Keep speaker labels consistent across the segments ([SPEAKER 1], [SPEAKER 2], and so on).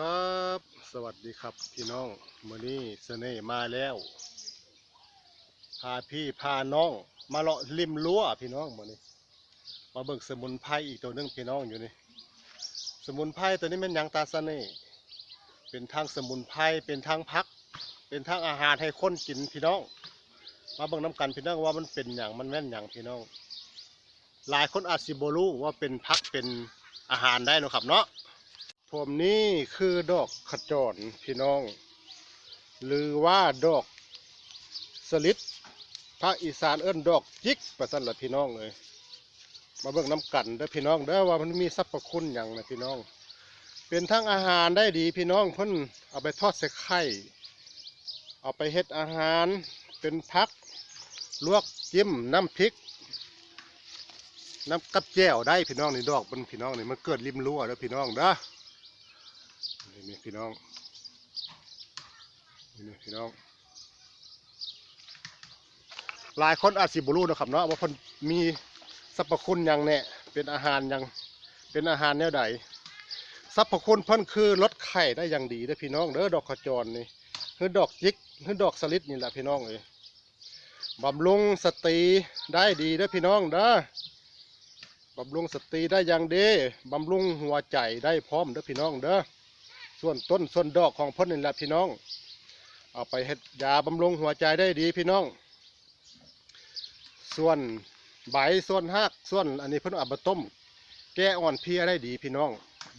[SPEAKER 1] ครับ สวัสดีครับพี่น้องมือนี้เสน่ห์มาแล้ว พาพี่พาน้อง มาเลาะริมรั้วพี่น้องมือนี้ มาเบิ่งสมุนไพรอีกตัวหนึงพี่น้องอยู่นี่ สมุนไพรตัวนี้แมันยังตาเสน่ห์เป็นทางสมุนไพรเป็นทางพัก เป็นทางอาหารให้คนกินพี่น้อง มาเบิ่งน้ำกันพี่น้องว่ามันเป็นอย่างมันแม่นอย่างพี่น้อง หลายคนอาจสิบรู้ว่าเป็นพักเป็นอาหารได้นะครับเนาะ ผมนี่คือดอกขจรพี่น้อง หรือว่าดอกสลิดภาคอีสานเอิ้นดอกจิกประสันละพี่น้องเลยมาเบิ่งน้ำกันเด้อพี่น้องเด้อว่ามันมีสรรพคุณอย่างนะพี่น้อง เป็นทั้งอาหารได้ดีพี่น้องเพิ่นเอาไปทอดใส่ไข่เอาไปเฮ็ดอาหารเป็นพัก ลวกจิ้มน้ำพริก น้ำกับแจ่วได้พี่น้องนี่ดอกมันพี่น้องนี่มันเกิดริมรั้วเด้อพี่น้องเด้อ นี่พี่น้องนี่นี่พี่น้อง หลายคนอาจสิบรู้นะครับเนาะว่าเพิ่นมีสรรพคุณอย่างแน่เป็นอาหารอย่างเป็นอาหารแนวใดสรรพคุณเพิ่นคือลดไข่ได้อย่างดีเด้อพี่น้องเด้อดอกขจรนี่คือดอกจิกคือดอกสลิดนี่แหละพี่น้องเอ้ยบำรุงสตรีได้ดีเด้อพี่น้องเด้อบำรุงสตรีได้อย่างดีบำรุงหัวใจได้พร้อมเด้อพี่น้องเด้อ ส่วนต้นส่วนดอกของเพ่นนี่แหละพี่น้อง เอาไปเฮ็ดยาบำรุงหัวใจได้ดีพี่น้อง ส่วนใบส่วนหักส่วนอันนี้เพิ่นเอามาต้ม แก้อ่อนเพียได้ดีพี่น้อง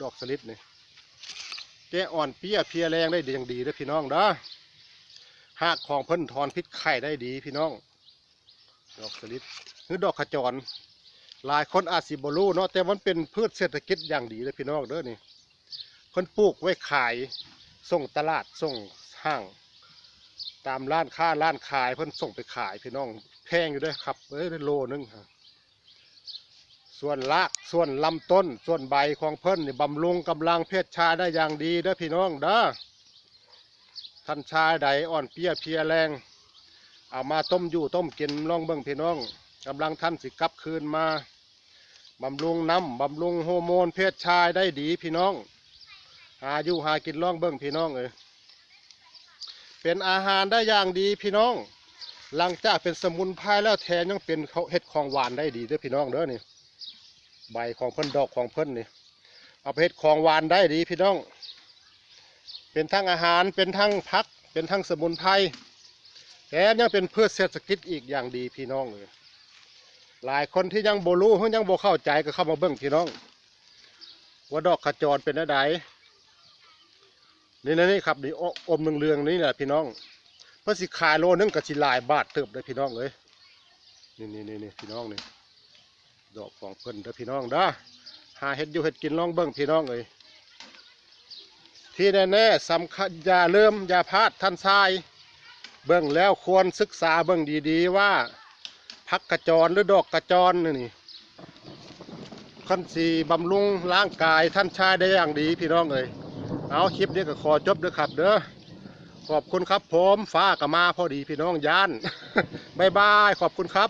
[SPEAKER 1] ดอกสลิดนี่แก้อ่อนเพียเพียแรงได้ดีอย่างดีเด้อพี่น้องเด้อหักของเพิ่นทอนพิษไข้ได้ดีพี่น้อง ดอกสลิดหรือดอกขจร หลายคนอาจสิบรู้เนาะแต่มันเป็นพืชเศรษฐกิจอย่างดีเลยพี่น้องเด้อนี่ พิ่นปลูกไว้ขาย ส่งตลาดส่งห้าง ตามร้านค้าร้านขายเพิ่นส่งไปขายพี่น้องแพงอยู่ด้วยครับเอ้ยโลนึงครับส่วนรากส่วนลำต้น ส่วนใบของเพิ่นนี่บำรุงกำลังเพศชายได้อย่างดีเด้อพี่น้องเด้อท่านชายใดอ่อนเพลียเพียแรง เอามาต้มอยู่ต้มกินลองเบิ่งพี่น้องกำลังท่านสิกลับคืนมาบำรุงน้ำบำรุงฮอร์โมนเพศชายได้ดีพี่น้องาอยู่หากินล่องเบิ้งพี่น้องเอยเป็นอาหารได้อย่างดีพี่น้อง หลังจากเป็นสมุนไพรแล้วแถมยังเป็นเขาเห็ดของหวานได้ดีด้วยพี่น้องเด้อนี่ ใบของเพิ่นดอกของเพิ่นนี่ เอาไปเห็ดของหวานได้ดีพี่น้อง เป็นทั้งอาหารเป็นทั้งพัก เป็นทั้งสมุนไพรแถมยังเป็นพืชเศรษฐกิจอีกอย่างดีพี่น้องเลยหลายคนที่ยังโบรู้หรือยังโบเข้าใจก็เข้ามาเบิ้งพี่น้อง ว่าดอกขจรเป็นอะไร นี่นะนี่ครับนี่ออมเรืองๆนี่แหละพี่น้องเพื่อสิขายโลนึงกับสิลายบาทเติบเลยพี่น้องเลยนี่นี่นี่พี่น้องนี่ดอกของเพิ่นเด้อพี่น้องเด้อหาเห็ดอยู่เห็ดกินลองเบิ่งพี่น้องเลยที่แน่ๆสำคัญอย่าเริ่มอย่าพลาดท่านชาย เบิ่งแล้วควรศึกษาเบิ่งดีๆว่าพักกระจรหรือดอกกระจรนี่นี่คนสีบำรุงร่างกายท่านชายได้อย่างดีพี่น้องเลย เอาคลิปนี้ก็ขอจบเด้อครับ เด้อขอบคุณครับผมฟ้ากับมาพอดีพี่น้องย่านบายบายขอบคุณครับ